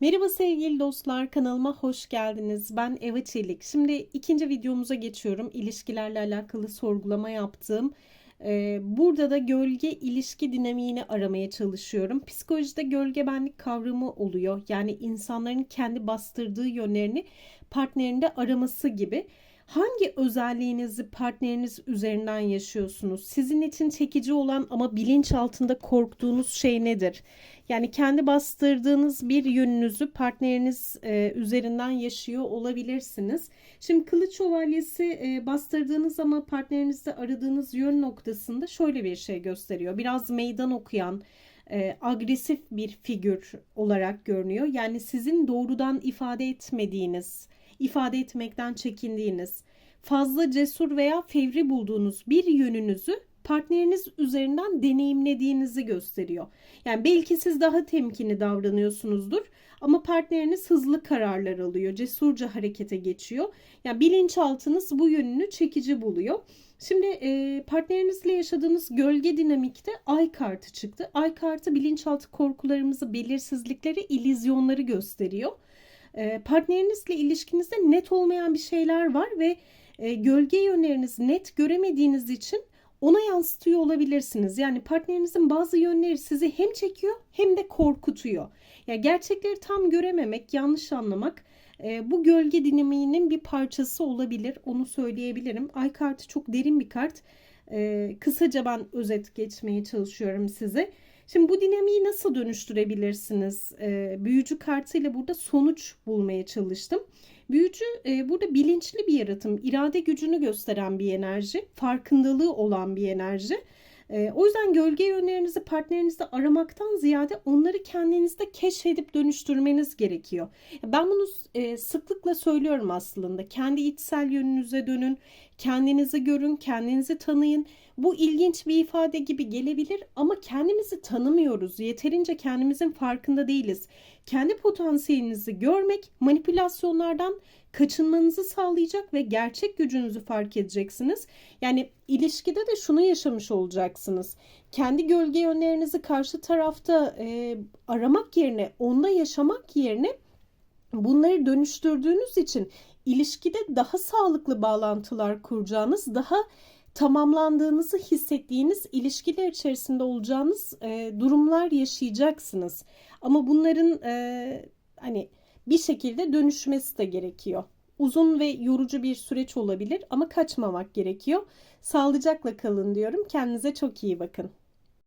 Merhaba sevgili dostlar, kanalıma hoş geldiniz. Ben Eva Çelik. Şimdi ikinci videomuza geçiyorum. İlişkilerle alakalı sorgulama yaptığım. Ee, burada da gölge ilişki dinamiğini aramaya çalışıyorum. Psikolojide gölge benlik kavramı oluyor. Yani insanların kendi bastırdığı yönlerini partnerinde araması gibi. Hangi özelliğinizi partneriniz üzerinden yaşıyorsunuz? Sizin için çekici olan ama bilinç altında korktuğunuz şey nedir? Yani kendi bastırdığınız bir yönünüzü partneriniz e, üzerinden yaşıyor olabilirsiniz. Şimdi kılıç şövalyesi e, bastırdığınız ama partnerinizde aradığınız yön noktasında şöyle bir şey gösteriyor. Biraz meydan okuyan, e, agresif bir figür olarak görünüyor. Yani sizin doğrudan ifade etmediğiniz, ifade etmekten çekindiğiniz, fazla cesur veya fevri bulduğunuz bir yönünüzü partneriniz üzerinden deneyimlediğinizi gösteriyor. Yani belki siz daha temkinli davranıyorsunuzdur ama partneriniz hızlı kararlar alıyor, cesurca harekete geçiyor. Yani bilinçaltınız bu yönünü çekici buluyor. Şimdi e, partnerinizle yaşadığınız gölge dinamikte ay kartı çıktı. Ay kartı bilinçaltı korkularımızı, belirsizlikleri, ilizyonları gösteriyor. E, partnerinizle ilişkinizde net olmayan bir şeyler var ve e, gölge yönlerinizi net göremediğiniz için ona yansıtıyor olabilirsiniz. Yani partnerinizin bazı yönleri sizi hem çekiyor hem de korkutuyor. Ya yani gerçekleri tam görememek, yanlış anlamak e, bu gölge dinamiğinin bir parçası olabilir. Onu söyleyebilirim. Ay kartı çok derin bir kart. E, kısaca ben özet geçmeye çalışıyorum size. Şimdi bu dinamiği nasıl dönüştürebilirsiniz? E, büyücü kartıyla burada sonuç bulmaya çalıştım. Büyücü e, burada bilinçli bir yaratım, irade gücünü gösteren bir enerji, farkındalığı olan bir enerji. E, o yüzden gölge yönlerinizi partnerinizde aramaktan ziyade onları kendinizde keşfedip dönüştürmeniz gerekiyor. Ben bunu e, sıklıkla söylüyorum aslında. Kendi içsel yönünüze dönün, kendinizi görün, kendinizi tanıyın. Bu ilginç bir ifade gibi gelebilir ama kendimizi tanımıyoruz. Yeterince kendimizin farkında değiliz. Kendi potansiyelinizi görmek manipülasyonlardan kaçınmanızı sağlayacak ve gerçek gücünüzü fark edeceksiniz. Yani ilişkide de şunu yaşamış olacaksınız. Kendi gölge yönlerinizi karşı tarafta e, aramak yerine, onda yaşamak yerine bunları dönüştürdüğünüz için ilişkide daha sağlıklı bağlantılar kuracağınız, daha tamamlandığınızı hissettiğiniz ilişkiler içerisinde olacağınız e, durumlar yaşayacaksınız. Ama bunların e, hani bir şekilde dönüşmesi de gerekiyor. Uzun ve yorucu bir süreç olabilir ama kaçmamak gerekiyor. Sağlıcakla kalın diyorum. Kendinize çok iyi bakın.